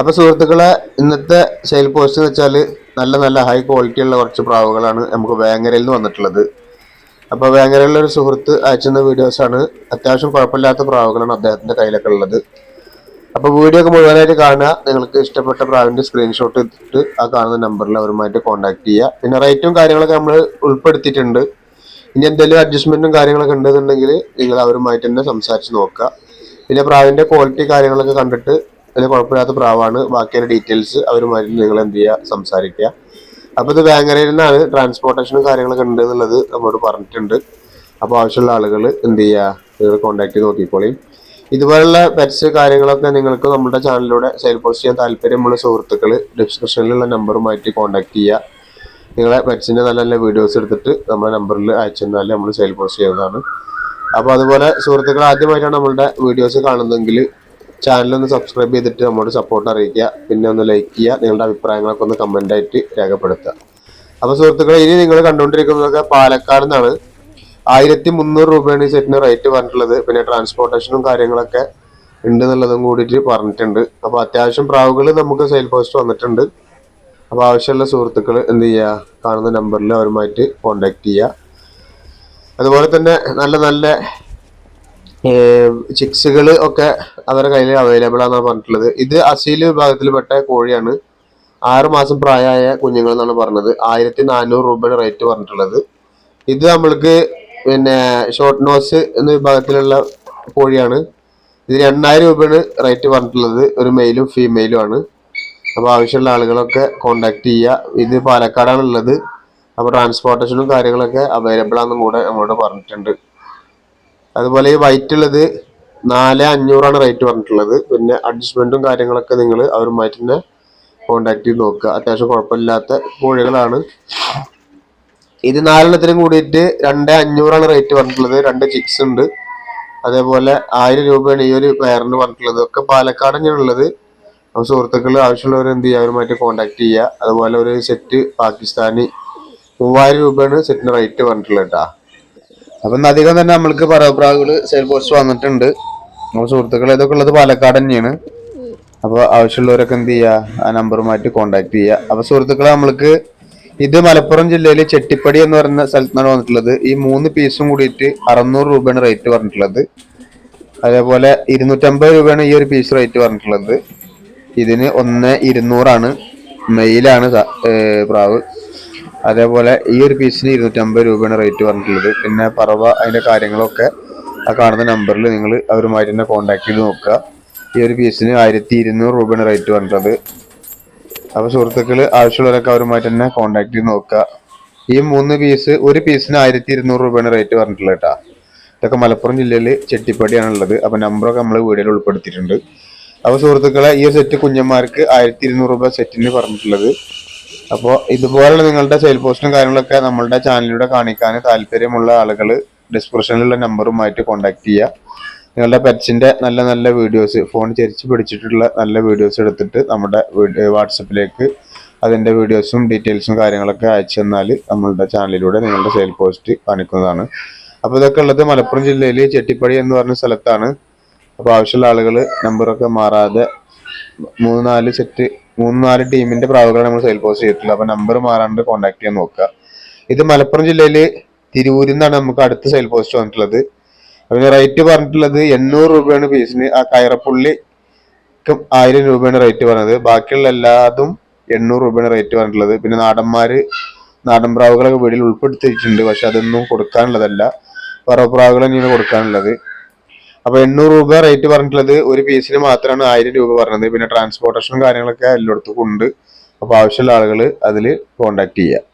അപ്പൊ സുഹൃത്തുക്കളെ ഇന്നത്തെ സെയിൽ പോസ്റ്റ് വെച്ചാൽ നല്ല നല്ല ഹൈ ക്വാളിറ്റി ഉള്ള കുറച്ച് പ്രാവുകളാണ് നമുക്ക് വേങ്ങരയിൽ നിന്ന് വന്നിട്ടുള്ളത്. അപ്പോൾ വേങ്ങരയിലുള്ള ഒരു സുഹൃത്ത് അയച്ചുന്ന വീഡിയോസാണ് അത്യാവശ്യം കുഴപ്പമില്ലാത്ത പ്രാവുകളാണ് അദ്ദേഹത്തിന്റെ കയ്യിലൊക്കെ ഉള്ളത്. അപ്പോൾ വീഡിയോ ഒക്കെ മുഴുവനായിട്ട് കാണുക. നിങ്ങൾക്ക് ഇഷ്ടപ്പെട്ട പ്രാവിന്റെ സ്ക്രീൻഷോട്ട് എടുത്തിട്ട് ആ കാണുന്ന നമ്പറിൽ അവരുമായിട്ട് കോൺടാക്ട് ചെയ്യുക. പിന്നെ റേറ്റും കാര്യങ്ങളൊക്കെ നമ്മൾ ഉൾപ്പെടുത്തിയിട്ടുണ്ട്. ഇനി എന്തെങ്കിലും അഡ്ജസ്റ്റ്മെന്റും കാര്യങ്ങളൊക്കെ ഉണ്ടെന്നുണ്ടെങ്കിൽ നിങ്ങൾ അവരുമായിട്ട് തന്നെ സംസാരിച്ച് നോക്കുക. പിന്നെ പ്രാവിന്റെ ക്വാളിറ്റി കാര്യങ്ങളൊക്കെ കണ്ടിട്ട് വലിയ കുഴപ്പമില്ലാത്ത പ്രാവാണ്. ബാക്കിയുള്ള ഡീറ്റെയിൽസ് അവരുമായിട്ട് നിങ്ങൾ എന്ത് ചെയ്യുക സംസാരിക്കുക. അപ്പോൾ ഇത് ബാങ്കരയിൽ നിന്നാണ് ട്രാൻസ്പോർട്ടേഷനും കാര്യങ്ങളൊക്കെ ഉണ്ട് എന്നുള്ളത് നമ്മോട് പറഞ്ഞിട്ടുണ്ട്. അപ്പോൾ ആവശ്യമുള്ള ആളുകൾ എന്ത് ചെയ്യുക നിങ്ങൾ കോൺടാക്ട് ചെയ്ത് നോക്കിക്കോളിയും ഇതുപോലുള്ള പെറ്റ്സ് കാര്യങ്ങളൊക്കെ നിങ്ങൾക്ക് നമ്മുടെ ചാനലിലൂടെ സെയിൽ പോസ്റ്റ് ചെയ്യാൻ താല്പര്യമുള്ള സുഹൃത്തുക്കൾ ഡിസ്ക്രിപ്ഷനിലുള്ള നമ്പറുമായിട്ട് കോൺടാക്ട് ചെയ്യുക നിങ്ങളെ പെറ്റ്സിന്റെ നല്ല നല്ല വീഡിയോസ് എടുത്തിട്ട് നമ്മുടെ നമ്പറിൽ അയച്ചു തന്നാൽ നമ്മൾ സെയിൽ പോസ്റ്റ് ചെയ്യുന്നതാണ്. അപ്പോൾ അതുപോലെ സുഹൃത്തുക്കൾ ആദ്യമായിട്ടാണ് നമ്മളുടെ വീഡിയോസ് കാണുന്നതെങ്കിൽ ചാനലൊന്ന് സബ്സ്ക്രൈബ് ചെയ്തിട്ട് നമ്മോട് സപ്പോർട്ട് അറിയിക്കുക. പിന്നെ ഒന്ന് ലൈക്ക് ചെയ്യുക. നിങ്ങളുടെ അഭിപ്രായങ്ങളൊക്കെ ഒന്ന് കമന്റ് ആയിട്ട് രേഖപ്പെടുത്തുക. അപ്പോൾ സുഹൃത്തുക്കളെ ഇനി നിങ്ങൾ കണ്ടുകൊണ്ടിരിക്കുന്നതൊക്കെ പാലക്കാട് നിന്നാണ്. ആയിരത്തി മുന്നൂറ് രൂപയാണ് ഈ സെറ്റിന് റേറ്റ് പറഞ്ഞിട്ടുള്ളത്. പിന്നെ ട്രാൻസ്പോർട്ടേഷനും കാര്യങ്ങളൊക്കെ ഉണ്ട് എന്നുള്ളതും കൂടിയിട്ട് പറഞ്ഞിട്ടുണ്ട്. അപ്പോൾ അത്യാവശ്യം പ്രാവുകൾ നമുക്ക് സെയിൽ പോസ്റ്റ് വന്നിട്ടുണ്ട്. അപ്പോൾ ആവശ്യമുള്ള സുഹൃത്തുക്കൾ എന്ത് ചെയ്യുക? കാണുന്ന നമ്പറിൽ അവരുമായിട്ട് കോണ്ടാക്ട് ചെയ്യുക. അതുപോലെ തന്നെ നല്ല നല്ല ചിക്സുകൾ ഒക്കെ അവരുടെ കയ്യിൽ അവൈലബിൾ ആണെന്നാണ് പറഞ്ഞിട്ടുള്ളത്. ഇത് അസീൽ വിഭാഗത്തിൽപ്പെട്ട കോഴിയാണ്. ആറ് മാസം പ്രായമായ കുഞ്ഞുങ്ങൾ എന്നാണ് പറഞ്ഞത്. ആയിരത്തി നാനൂറ് രൂപയുടെ റേറ്റ് പറഞ്ഞിട്ടുള്ളത്. ഇത് നമ്മൾക്ക് പിന്നെ ഷോർട്ട് നോസ് എന്ന വിഭാഗത്തിലുള്ള കോഴിയാണ്. ഇത് എണ്ണായിരം രൂപയാണ് റേറ്റ് പറഞ്ഞിട്ടുള്ളത്. ഒരു മെയിലും ഫീമെയിലും ആണ്. അപ്പോൾ ആവശ്യമുള്ള ആളുകളൊക്കെ കോണ്ടാക്ട് ചെയ്യുക. ഇത് പാലക്കാടാണ് ഉള്ളത് അപ്പോൾ ട്രാൻസ്പോർട്ടേഷനും കാര്യങ്ങളൊക്കെ അവൈലബിൾ ആണെന്നും കൂടെ നമ്മളോട് പറഞ്ഞിട്ടുണ്ട്. അതുപോലെ ഈ വൈറ്റ് ഉള്ളത് നാല് അഞ്ഞൂറാണ് റേറ്റ് പറഞ്ഞിട്ടുള്ളത്. പിന്നെ അഡ്ജസ്റ്റ്മെന്റും കാര്യങ്ങളൊക്കെ നിങ്ങൾ അവരുമായിട്ട് തന്നെ കോണ്ടാക്ട് ചെയ്ത് നോക്കുക. അത്യാവശ്യം കുഴപ്പമില്ലാത്ത കോഴികളാണ്. ഇത് നാലെണ്ണത്തിനും കൂടിയിട്ട് രണ്ട് അഞ്ഞൂറാണ് റേറ്റ് പറഞ്ഞിട്ടുള്ളത്. രണ്ട് ചിക്സ് ഉണ്ട്. അതേപോലെ ആയിരം രൂപയാണ് ഈ ഒരു പെയറിന് പറഞ്ഞിട്ടുള്ളത്. ഒക്കെ പാലക്കാട് തന്നെയാണുള്ളത് അപ്പോൾ സുഹൃത്തുക്കൾ ആവശ്യമുള്ളവർ എന്ത് ചെയ്യുക? അവരുമായിട്ട് കോണ്ടാക്ട് ചെയ്യുക. അതുപോലെ ഒരു സെറ്റ് പാകിസ്ഥാനി മൂവായിരം രൂപയാണ് സെറ്റിന് റേറ്റ് പറഞ്ഞിട്ടുള്ളത് കേട്ടോ അപ്പം അധികം തന്നെ നമ്മൾക്ക് പറവപ്രാവുകൾ സെയിൽ പോസ്റ്റ് വന്നിട്ടുണ്ട്. നമ്മുടെ സുഹൃത്തുക്കൾ ഇതൊക്കെ ഉള്ളത് പാലക്കാട് തന്നെയാണ്. അപ്പോൾ ആവശ്യമുള്ളവരൊക്കെ എന്ത് ചെയ്യുക ആ മാറ്റി കോണ്ടാക്ട് ചെയ്യുക അപ്പോൾ സുഹൃത്തുക്കളെ നമ്മൾക്ക് ഇത് മലപ്പുറം ജില്ലയിൽ ചെട്ടിപ്പടി എന്ന് പറയുന്ന സ്ഥലത്താണ് വന്നിട്ടുള്ളത്. ഈ മൂന്ന് പീസും കൂടിയിട്ട് അറുന്നൂറ് രൂപയാണ് റേറ്റ് പറഞ്ഞിട്ടുള്ളത്. അതേപോലെ ഇരുന്നൂറ്റമ്പത് രൂപയാണ് ഈ ഒരു പീസ് റേറ്റ് പറഞ്ഞിട്ടുള്ളത്. ഇതിന് ഒന്ന് ഇരുന്നൂറാണ്. മെയിലാണ് പ്രാവ്. അതേപോലെ ഈ ഒരു പീസിന് ഇരുന്നൂറ്റമ്പത് രൂപയാണ് റേറ്റ് പറഞ്ഞിട്ടുള്ളത്. പിന്നെ പറവ അതിന്റെ കാര്യങ്ങളൊക്കെ ആ കാണുന്ന നമ്പറിൽ നിങ്ങൾ അവരുമായിട്ട് തന്നെ കോൺടാക്ട് ചെയ്ത് നോക്കുക. ഈ ഒരു പീസിന് ആയിരത്തി ഇരുന്നൂറ് രൂപയാണ് റേറ്റ് പറഞ്ഞിട്ടുള്ളത്. അപ്പോൾ സുഹൃത്തുക്കൾ ആവശ്യമുള്ളവരൊക്കെ അവരുമായിട്ട് തന്നെ കോൺടാക്ട് ചെയ്ത് നോക്കുക. ഈ മൂന്ന് പീസ് ഒരു പീസിന് ആയിരത്തി ഇരുന്നൂറ് രൂപയാണ് റേറ്റ് പറഞ്ഞിട്ടുള്ളത് കേട്ടോ. ഇതൊക്കെ മലപ്പുറം ജില്ലയിൽ ചെട്ടിപ്പടിയാണ് ഉള്ളത് അപ്പൊ നമ്പറൊക്കെ നമ്മൾ വീഡിയോയിൽ ഉൾപ്പെടുത്തിയിട്ടുണ്ട്. അപ്പോൾ സുഹൃത്തുക്കളെ ഈ സെറ്റ് കുഞ്ഞന്മാർക്ക് ആയിരത്തി ഇരുന്നൂറ് രൂപ സെറ്റിന് പറഞ്ഞിട്ടുള്ളത്. അപ്പോൾ ഇതുപോലുള്ള നിങ്ങളുടെ സെയിൽ പോസ്റ്റും കാര്യങ്ങളൊക്കെ നമ്മളുടെ ചാനലിലൂടെ കാണിക്കാൻ താല്പര്യമുള്ള ആളുകൾ ഡിസ്ക്രിപ്ഷനിലുള്ള നമ്പറുമായിട്ട് കോൺടാക്ട് ചെയ്യുക നിങ്ങളുടെ പെറ്റ്സിന്റെ നല്ല നല്ല വീഡിയോസ് ഫോൺ ചരിച്ച് പിടിച്ചിട്ടുള്ള നല്ല വീഡിയോസ് എടുത്തിട്ട് നമ്മുടെ വാട്സപ്പിലേക്ക് അതിന്റെ വീഡിയോസും ഡീറ്റെയിൽസും കാര്യങ്ങളൊക്കെ അയച്ചു തന്നാൽ നമ്മളുടെ ചാനലിലൂടെ നിങ്ങളുടെ സെയിൽ പോസ്റ്റ് കാണിക്കുന്നതാണ്. അപ്പോൾ ഇതൊക്കെ ഉള്ളത് മലപ്പുറം ജില്ലയിൽ ചെട്ടിപ്പടി എന്ന് പറഞ്ഞ സ്ഥലത്താണ്. അപ്പോൾ ആവശ്യമുള്ള ആളുകൾ നമ്പറൊക്കെ മാറാതെ മൂന്ന് നാല് സെറ്റ് മൂന്ന് നാല് ടീമിന്റെ പ്രാവുകളാണ് നമ്മൾ സെയിൽ പോസ്റ്റ് ചെയ്തിട്ടുള്ളത് അപ്പൊ നമ്പർ മാറാണ്ട് കോൺടാക്ട് ചെയ്യാൻ നോക്കുക. ഇത് മലപ്പുറം ജില്ലയിൽ തിരൂരിൽ നിന്നാണ് നമുക്ക് അടുത്ത സെയിൽ പോസ്റ്റ് വന്നിട്ടുള്ളത്. അതിന് റേറ്റ് പറഞ്ഞിട്ടുള്ളത് എണ്ണൂറ് രൂപയാണ് പീസിന് ആ കയറപ്പുള്ളിക്കും ആയിരം രൂപയാണ് റേറ്റ് പറഞ്ഞത്. ബാക്കിയുള്ള എല്ലാതും എണ്ണൂറ് രൂപയാണ് റേറ്റ് പറഞ്ഞിട്ടുള്ളത്. പിന്നെ നാടന്മാര് നാടൻ പ്രാവുകളൊക്കെ വീട്ടിൽ ഉൾപ്പെടുത്തിയിട്ടുണ്ട്. പക്ഷെ അതൊന്നും കൊടുക്കാനുള്ളതല്ല. പറവപ്രാവുകൾ തന്നെയാണ് കൊടുക്കാനുള്ളത്. അപ്പൊ എണ്ണൂറ് രൂപ റേറ്റ് പറഞ്ഞിട്ടുള്ളത് ഒരു പീസിന് മാത്രമാണ് ആയിരം രൂപ പറഞ്ഞത്. പിന്നെ ട്രാൻസ്പോർട്ടേഷനും കാര്യങ്ങളൊക്കെ എല്ലായിടത്തും ഉണ്ട്. അപ്പൊ ആവശ്യമുള്ള ആളുകൾ അതിൽ കോണ്ടാക്ട് ചെയ്യുക